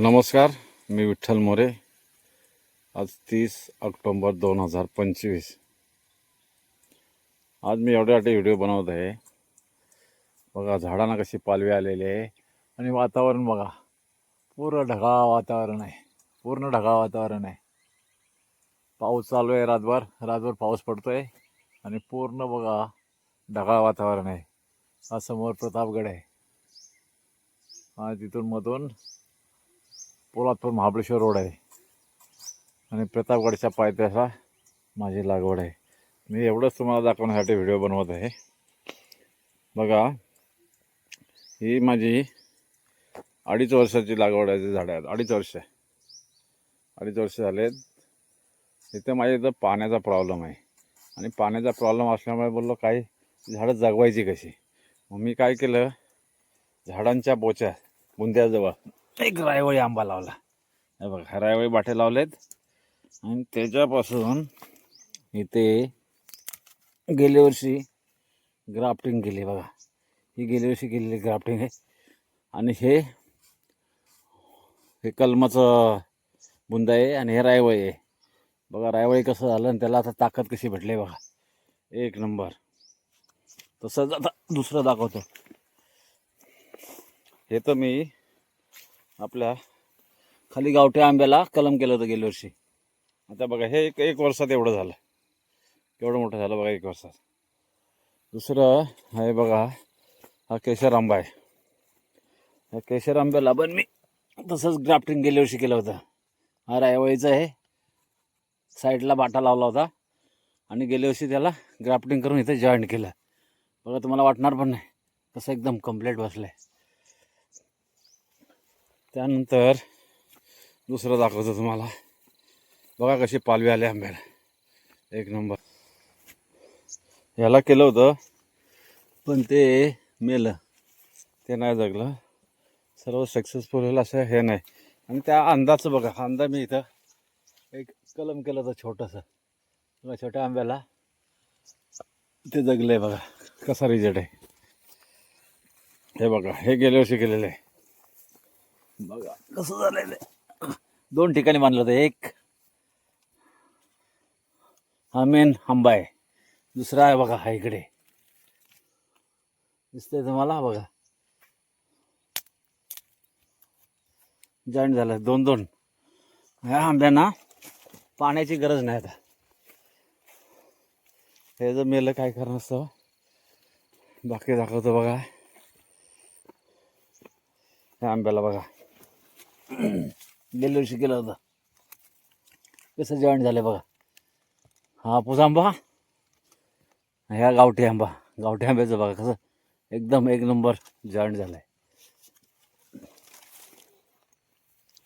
नमस्कार मी विठ्ठल मोरे. आज तीस ऑक्टोंबर दोन हजार पंचवीस. आज मी एवढ्यासाठी व्हिडिओ बनवत आहे. बघा झाडांना कशी पालवी आलेली आहे. आणि वातावरण बघा पूर्ण ढगाळ वातावरण आहे. पूर्ण ढगाळ वातावरण आहे. पाऊस चालू आहे रातभर. रातभर पाऊस पडतो आहे आणि पूर्ण बघा ढगाळ वातावरण आहे. हा समोर प्रतापगड आहे. हा तिथून मधून पोलादपूर महाबळेश्वर रोड आहे. आणि प्रतापगडच्या पायथ्याचा माझी लागवड आहे. मी एवढंच तुम्हाला दाखवण्यासाठी व्हिडिओ बनवत आहे. बघा ही माझी अडीच वर्षाची लागवड आहे झाडं आहेत अडीच वर्ष अडीच वर्ष झालेत. इथे माझ्या इथं पाण्याचा प्रॉब्लेम आहे. आणि पाण्याचा प्रॉब्लेम असल्यामुळे बोललो काही झाडं जगवायची कशी? मग मी काय केलं झाडांच्या बोच्या बुंद्याजवळ एक रायवळी आंबा लावला. हे बघा ह्या रायवळी बाटे लावलेत. आणि त्याच्यापासून इथे गेल्या वर्षी ग्राफ्टिंग केली बघा. ही गेल्या वर्षी केलेली ग्राफ्टिंग आहे. आणि हे हे कलमाचं बुंदा आहे आणि हे रायवळी आहे. बघा रायवळी कसं झालं आणि त्याला आता ताकद कशी भेटली बघा. एक नंबर. तसंच आता दुसरं दाखवतो. हे तर मी आपल्या खाली गावठी आंब्याला कलम केलं होतं गेल्या वर्षी. आता बघा हे एक एक वर्षात एवढं झालं. केवढं मोठं झालं बघा एक वर्षात. दुसरं हे बघा हा केशर आंबा आहे. या केशर आंब्याला पण मी तसंच ग्राफ्टिंग गेल्या वर्षी केलं होतं. हा रायवळीचा आहे. साईडला बाटा लावला होता. आणि गेल्या वर्षी त्याला ग्राफ्टिंग करून इथे जॉईन केलं. बघा तुम्हाला वाटणार पण नाही. तसं एकदम कंप्लीट बसलं आहे त्यानंतर दुसरं दाखवतो तुम्हाला. बघा कशी पालवी आले आंब्याला. एक नंबर. याला केलं होतं पण ते मेलं. ते नाही जगलं. सर्व सक्सेसफुल होईल असं हे नाही. आणि त्या अंदाचं बघा अंदा मी इथं एक कलम केलं होतं छोटंसं. बघा छोट्या आंब्याला. ते जगलं आहे बघा कसा रिझल्ट आहे. हे बघा हे गेल्या वर्षी केलेलं आहे. बघा कसं झालेलं आहे दोन ठिकाणी बांधलं होतं. एक हा मेन आंबा आहे. दुसरा आहे बघा हा इकडे. दिसतंय तुम्हाला? बघा. जॉईंट झालं. दोन दोन. ह्या आंब्यांना पाण्याची गरज नाही आता. हे जर मेलं काय कारण असतं? बाकी दाखवतो बघा. ह्या आंब्याला बघा. गेल्या वर्षी केलं होतं कसं जॉईंट झालं बघा हा हापूस आंबा ह्या गावठी आंबा गावठी आंब्याचं बघा कसं? एकदम एक नंबर जॉईंट झालं आहे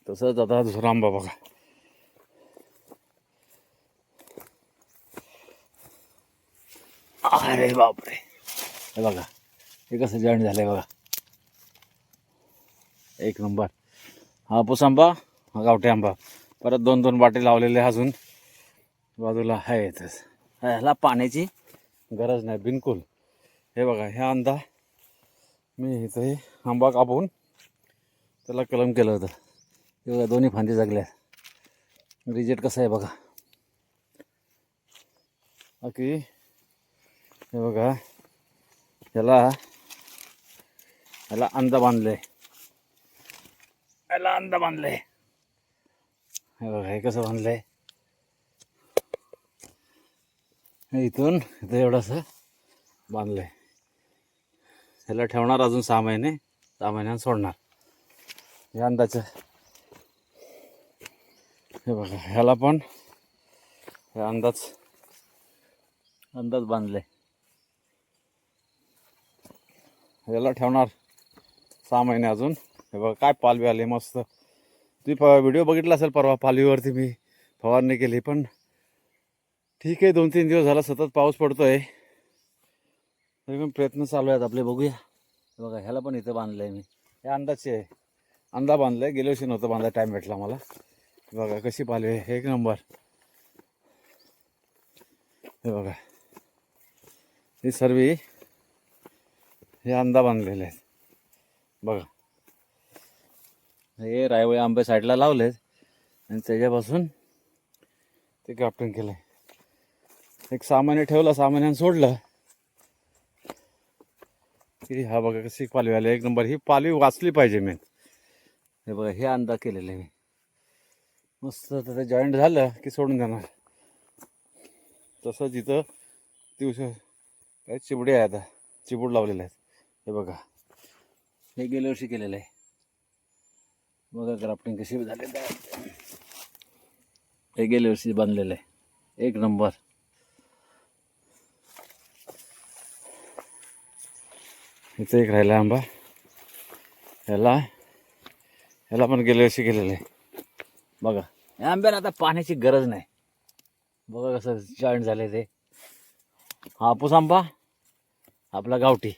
तसंच आता दुसरा आंबा बघा अरे बापरे। हे बघा हे कसं जॉईंट झालं आहे बघा एक नंबर। हापूस आंबा हा गावठी आंबा. परत दोन दोन बाटे लावलेले अजून. बाजूला आहेतच ह्याला पाण्याची गरज नाही बिलकुल. हे बघा ह्या अंदा मी इथे आंबा कापून त्याला कलम केलं होतं. हे बघा दोन्ही फांदी जगल्या. रिजेट कसं आहे बघा. बाकी हे बघा ह्याला ह्याला अंदा बांधले याला अंदा बांधले हे बघा हे कसं बांधलंय? हे इथून इथं एवढंसं बांधलंय. ह्याला ठेवणार अजून सहा महिने सहा महिन्यानं सोडणार. या अंदाचं हे बघा ह्याला पण हे अंदाज अंदाज बांधले ह्याला ठेवणार सहा महिने अजून. हे बघा काय पालवी आले मस्त. तुम्ही प व्हिडिओ बघितला असेल परवा पालवीवरती मी फवारणी केली पण ठीक आहे दोन तीन दिवस झाला सतत पाऊस पडतो आहे तरी पण प्रयत्न चालू आहेत आपले बघूया. बघा ह्याला पण इथं बांधलं आहे मी. हे अंदाजचे आहे. अंदा बांधलं आहे गेल्या वर्षी नव्हतं बांधला टाईम भेटला मला. बघा कशी पालवी आहे एक नंबर हे बघा. हे सर्व हे अंदा बांधलेले आहेत. बघा. हे रायवळी आंबे साईडला लावलेत. आणि त्याच्यापासून ते ग्राफ्टिंग केलं एक सामान्य ठेवलं सामान्यानं सोडलं. की हा बघा कशी पालवी आली. एक नंबर ही पालवी वाचली पाहिजे मी हे बघा हे अंदा केलेलं आहे मी. मस्त त्याचं जॉईंट झालं की सोडून देणार. तसंच इथं दिवस काय चिबडे आहे आता. चिबूड लावलेले आहेत. हे बघा. हे गेल्या वर्षी केलेलं आहे. बघा ग्राफ्टिंग कशी झाले हे गेल्या वर्षी बांधलेलं आहे. एक नंबर. इथं एक राहिला आंबा. ह्याला ह्याला पण गेल्या वर्षी केलेलं आहे. बघा. या आंब्याला आता पाण्याची गरज नाही. बघा कसं जॉईंट झाले ते. हापूस आंबा आपला गावठी.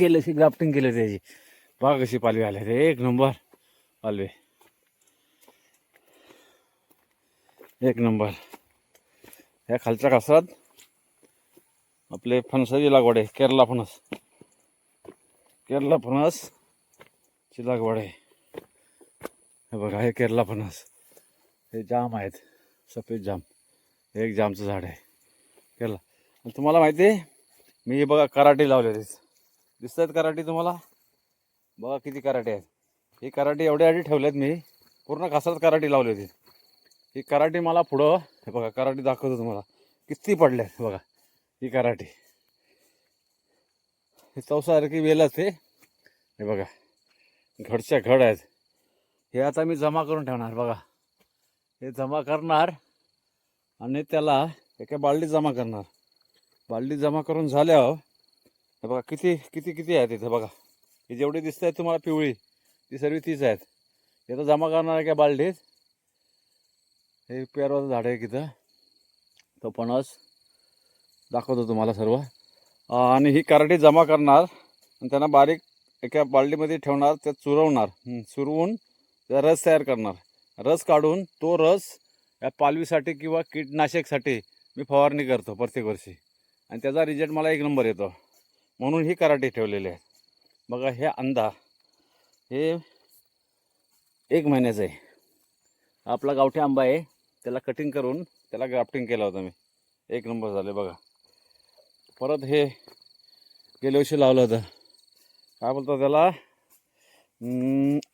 गेल्या वर्षी ग्राफ्टिंग केलं त्याची. बघा कशी पालवी आले ते एक नंबर पालवी. एक नंबर. ह्या खालच्या कासात आपले फणसाची लागवड आहे. केरला फणस. केरला फणस ची लागवड आहे. हे बघा हे केरला फणस. हे जाम आहेत. सफेद जाम. एक जामचं झाड आहे. केरला. तुम्हाला माहिती आहे मी हे बघा कराटे लावले दिसत आहेत कराटे तुम्हाला? बघा किती कराटे आहेत. ही कराटे एवढ्या आधी ठेवल्यात मी. पूर्ण घासात कराटे लावली होती. ही कराटे मला पुढं हे बघा कराटे दाखवतो तुम्हाला. किती पडले बघा ही कराटे. हे चौसारखी वेलच आहे हे बघा घडच्या घड आहेत. हे आता मी जमा करून ठेवणार बघा. हे जमा करणार आणि त्याला एका बालडीत जमा करणार. बालडीत जमा करून झाल्यावर हे बघा किती किती किती आहेत इथे बघा. हे जेवढी दिसत आहेत तुम्हाला पिवळी ती सर्व तीच आहेत. हे तर जमा करणार आहे का बालडीत? हे पेरवाचं झाड आहे तिथं तो फणस दाखवतो तुम्हाला सर्व. आणि ही कराटी जमा करणार आणि त्यांना बारीक एका बालडीमध्ये ठेवणार त्यात चुरवणार. चुरवून त्याचा रस तयार करणार. रस काढून तो रस या पालवीसाठी किंवा कीटनाशकसाठी मी फवारणी करतो प्रत्येक वर्षी. आणि त्याचा रिझल्ट मला एक नंबर येतो. म्हणून ही कराटे ठेवलेली आहे बघा हे अंदा हे एक महिन्याचं आहे. आपला गावठी आंबा आहे त्याला कटिंग करून त्याला ग्राफ्टिंग केलं होतं मी. एक नंबर झाले बघा. परत हे गेल्या वर्षी लावलं होतं. काय बोलतो त्याला?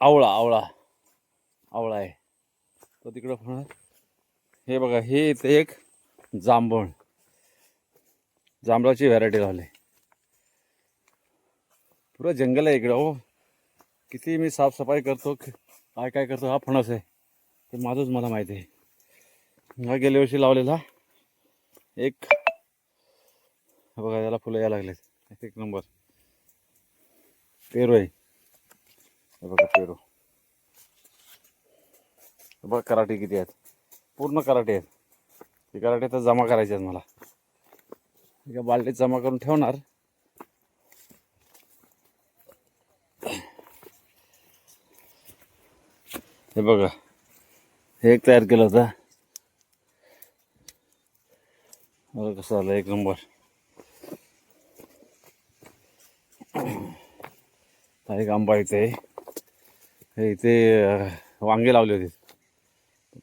आवळा आवळा. आवळा आहे. तो तिकडं पण हे बघा हे इथे एक जांभळ. जांभळाची व्हरायटी लावली. पुरं जंगल आहे इकडं हो किती मी साफसफाई करतो काय काय करतो हा फणस आहे ते माझंच मला माहिती आहे हा गेल्या वर्षी लावलेला एक बघा याला फुलं यायला लागलेत. एक नंबर. पेरू आहे. हे बघा पेरू. बघा कराटे किती आहेत. पूर्ण कराटे आहेत. ते कराटे तर जमा करायचे आहेत मला. एका बालटीत जमा करून ठेवणार. हे बघा. हे एक तयार केलं होतं. बघा कसं आलं एक नंबर. हा एक आंबा इथे आहे. हे इथे वांगे लावले होते.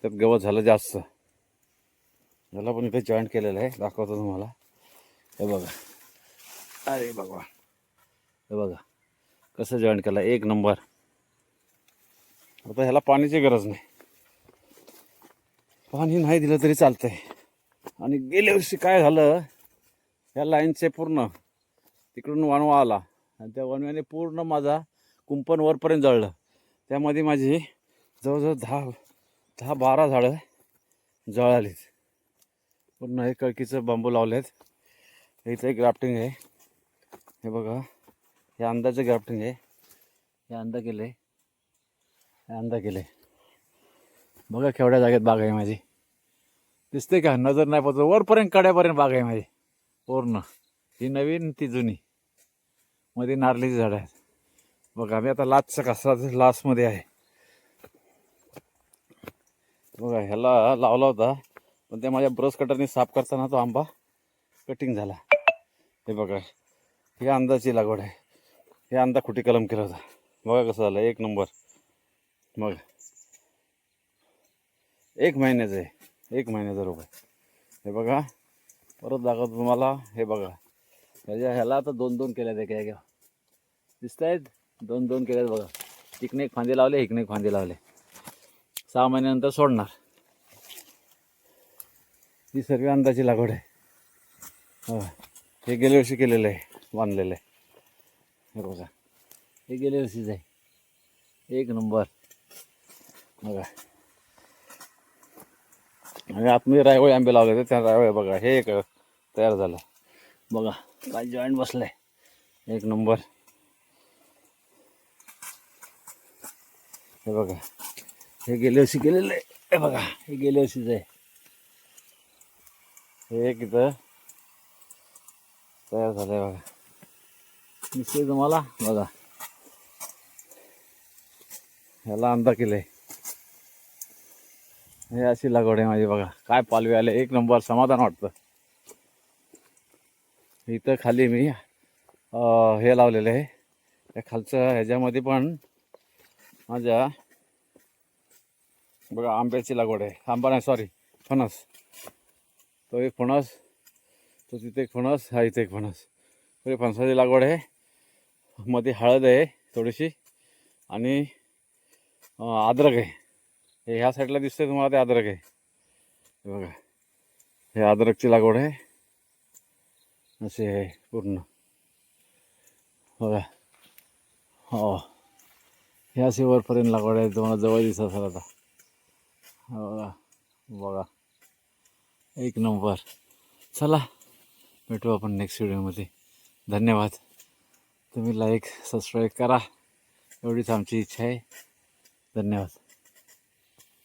त्यात गवत झालं जास्त. याला पण इथे जॉईंट केलेलं आहे. दाखवतो तुम्हाला. हे बघा. अरे बघा हे बघा. कसं जॉईंट केलं? एक नंबर. आता ह्याला पाण्याची गरज नाही. पाणी नाही दिलं तरी चालतंय. आणि गेल्या वर्षी काय झालं ह्या लाईनचे पूर्ण तिकडून वाणवा आला. आणि त्या वणव्याने पूर्ण माझा कुंपण वरपर्यंत जळलं. त्यामध्ये माझी जवळजवळ दहा दहा बारा झाडं जळालीत. पूर्ण हे कळकीचं बांबू लावलेत. इथं एक ग्राफ्टिंग आहे. हे बघा हे अंदाचं ग्राफ्टिंग आहे. हे अंदा केलं आहे अंदा केलं. आहे बघा केवढ्या जागेत बाग आहे माझी. दिसते का? नजर नाही पडतो. वरपर्यंत कड्यापर्यंत बाग आहे माझी. पूर्ण. ही नवीन ती जुनी. मध्ये नारलीची झाडं आहेत. बघा मी आता लाचचा कसा लासमध्ये आहे. बघा ह्याला लावला होता. पण ते माझ्या ब्रश कटरने साफ करताना तो आंबा कटिंग झाला. हे बघा हे अंदाची लागवड आहे. हे अंदा खुटी कलम केला होता. बघा कसं झालं. एक नंबर. मग? एक महिन्याचं आहे एक महिन्याचा रोप आहे हे बघा परत दाखवतो तुम्हाला. हे बघा. ह्याच्या ह्याला आता दोन दोन केल्या आहेत काय घ्या दिसत आहेत दोन दोन केल्यात बघा. इकने एक फांदे लावले इकडे एक फांदे लावले. सहा महिन्यानंतर सोडणार. ही सर्व अंदाची लागवड आहे. हो. हे गेल्या वर्षी केलेलं आहे बांधलेलं आहे. हे बघा. हे गेल्या वर्षीच आहे. एक नंबर. आणि आतमध्ये रायवळी आंबे लावले होते त्या रायवळी बघा हे एक तयार झालं. बघा काय जॉईंट बसलंय. एक नंबर हे बघा हे गेल्या वर्षी केलेलं आहे. हे बघा हे गेल्या वर्षीच आहे. हे एक इथं तयार झालंय बघा. दिसतंय तुम्हाला? बघा. ह्याला अंदा केलाय. हे अशी लागवड आहे माझी बघा. काय पालवे आले एक नंबर समाधान वाटतं. इथं खाली मी हे लावलेलं आहे. त्या खालचं ह्याच्यामध्ये पण माझ्या बघा आंब्याची लागवड आहे. आंबा नाही सॉरी फणस. तो एक फणस तो तिथे एक फणस हा इथे एक फणस. तो फणसाची लागवड आहे. मध्ये हळद आहे थोडीशी आणि अद्रक आहे. हे ह्या साईडला दिसतंय तुम्हाला ते अद्रक आहे. बघा. हे अद्रकची लागवड आहे. असे आहे पूर्ण. बघा. हो. हे असे वरपर्यंत लागवड आहे तुम्हाला जवळ दिसत असेल आता. हो बघा. बघा. एक नंबर. चला भेटू आपण नेक्स्ट व्हिडिओमध्ये धन्यवाद. तुम्ही लाईक सबस्क्राईब करा. एवढीच आमची इच्छा आहे. धन्यवाद.